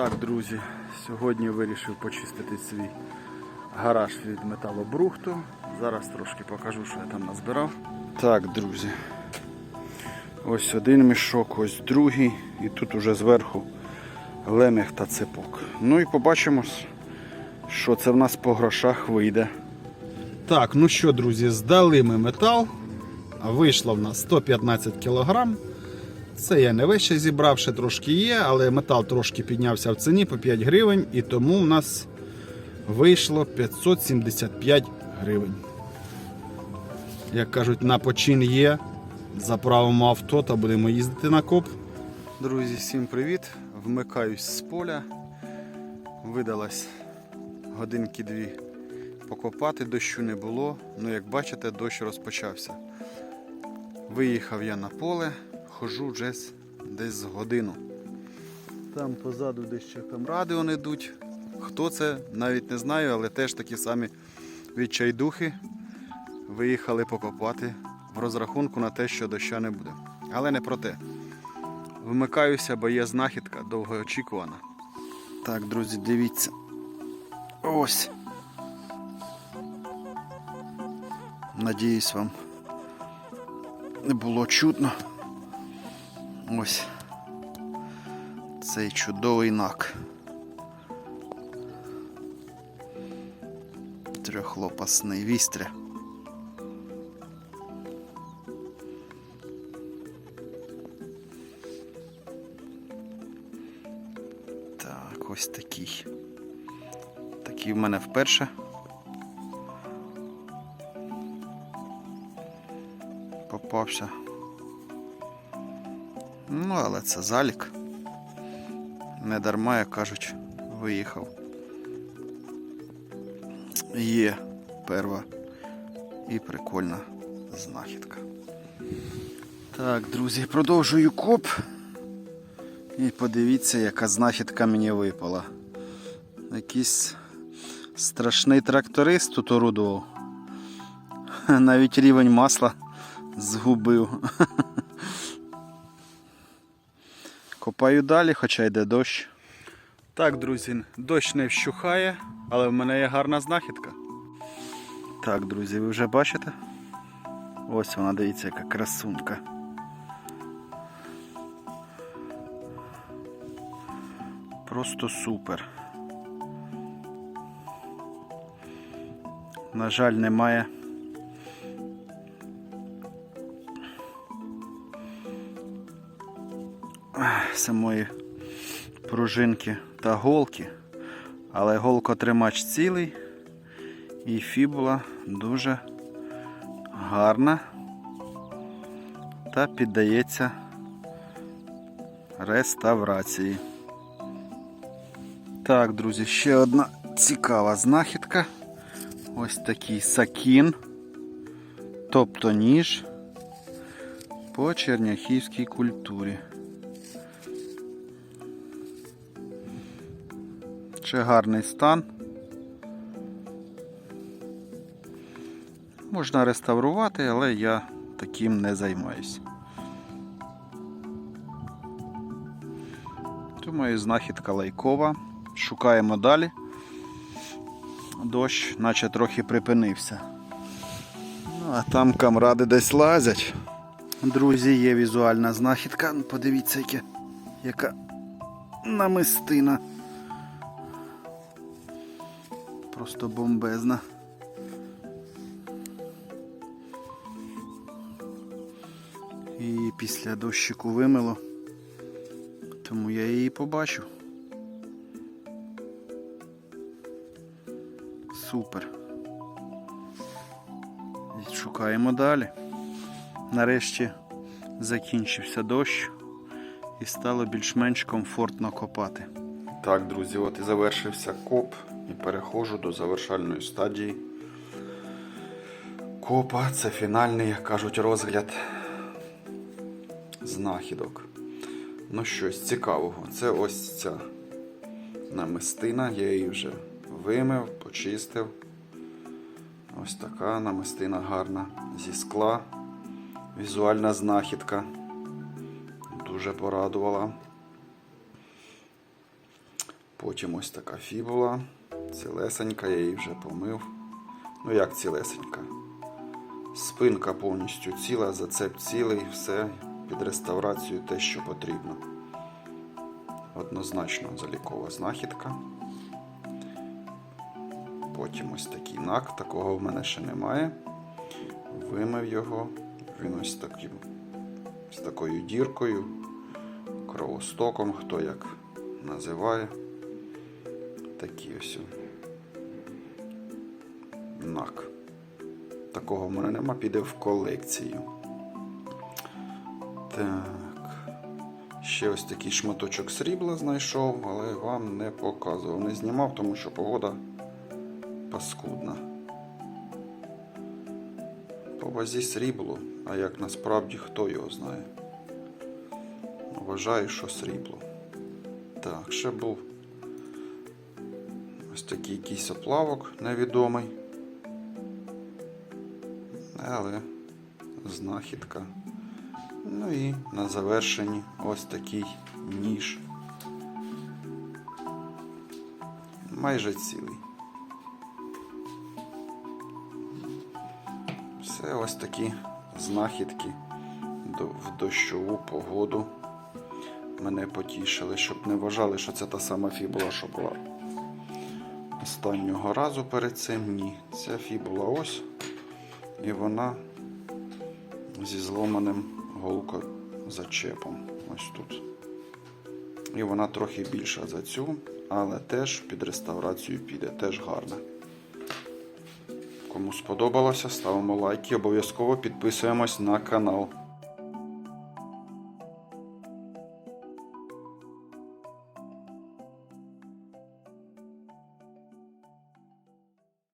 Так, друзі, сьогодні вирішив почистити свій гараж від металобрухту. Зараз трошки покажу, що я там назбирав. Так, друзі. Ось один мішок, ось другий, і тут уже зверху лемех та цепок. Ну і побачимо, що це в нас по грошах вийде. Так, ну що, друзі, здали ми метал. Вийшло в нас 115 кг. Це я не весь ще зібрав, ще трошки є, але метал трошки піднявся в ціні по 5 гривень, і тому в нас вийшло 575 гривень. Як кажуть, на почин є. Заправимо авто та будемо їздити на коп. Друзі, всім привіт! Вмикаюсь з поля. Видалась годинки дві покопати, дощу не було. Ну, як бачите, дощ розпочався. Виїхав я на поле, хожу вже десь годину. Там позаду десь ще камради вони йдуть. Хто це, навіть не знаю, але теж такі самі відчайдухи виїхали покопати в розрахунку на те, що доща не буде. Але не про те. Вмикаюся, бо є знахідка довгоочікувана. Так, друзі, дивіться. Ось. Надіюсь, вам не було чутно. Ось цей чудовий нак. Трьохлопасний вістря. Так, ось такий. Такий в мене вперше. Попався. Ну, але це залік. Не дарма, як кажуть, виїхав. Є перва і прикольна знахідка. Так, друзі, продовжую коп. І подивіться, яка знахідка мені випала. Якийсь страшний тракторист тут орудував. Навіть рівень масла згубив. Копаю далі, хоча йде дощ. Так, друзі, дощ не вщухає, але в мене є гарна знахідка. Так, друзі, ви вже бачите? Ось вона, дивіться, яка красунка. Просто супер. На жаль, немає. Самої пружинки та голки, але голкотримач цілий і фібула дуже гарна та піддається реставрації. Так, друзі, ще одна цікава знахідка. Ось такий сакін, тобто ніж по черняхівській культурі. Ще гарний стан. Можна реставрувати, але я таким не займаюся. Думаю, знахідка лайкова. Шукаємо далі. Дощ, наче трохи припинився. Ну, а там камради десь лазять. Друзі, є візуальна знахідка. Ну, Подивіться, яка намистина. Просто бомбезна. І після дощику вимило, тому я її побачу. Супер. Шукаємо далі. Нарешті закінчився дощ і стало більш-менш комфортно копати. Так, друзі, от і завершився коп і переходжу до завершальної стадії. Копа це фінальний, як кажуть, розгляд знахідок. Ну щось цікавого. Це ось ця намистина, я її вже вимив, почистив. Ось така намистина гарна зі скла. Візуальна знахідка. Дуже порадувала. Потім ось така фібула. Цілесенька, я її вже помив. Ну як цілесенька? Спинка повністю ціла, зацеп цілий, все під реставрацію те, що потрібно. Однозначно залікова знахідка. Потім ось такий нак, такого в мене ще немає. Вимив його. Він ось таким, з такою діркою, кровостоком, хто як називає. Такий ось нак. Такого в мене нема, піде в колекцію. Так. Ще ось такий шматочок срібла знайшов, але вам не показував. Не знімав, тому що погода паскудна. По вазі срібло, а як насправді хто його знає. Вважаю, що срібло. Так, ще був такий якийсь оплавок невідомий. Але знахідка. Ну і на завершенні ось такий ніж. Майже цілий. Все ось такі знахідки в дощову погоду мене потішили, щоб не вважали, що це та сама фібула, що була останнього разу перед цим. Ні. Ця фібула ось. І вона зі зломаним голкозачепом. Ось тут. І вона трохи більша за цю, але теж під реставрацію піде, теж гарна. Кому сподобалося, ставимо лайки, обов'язково підписуємось на канал.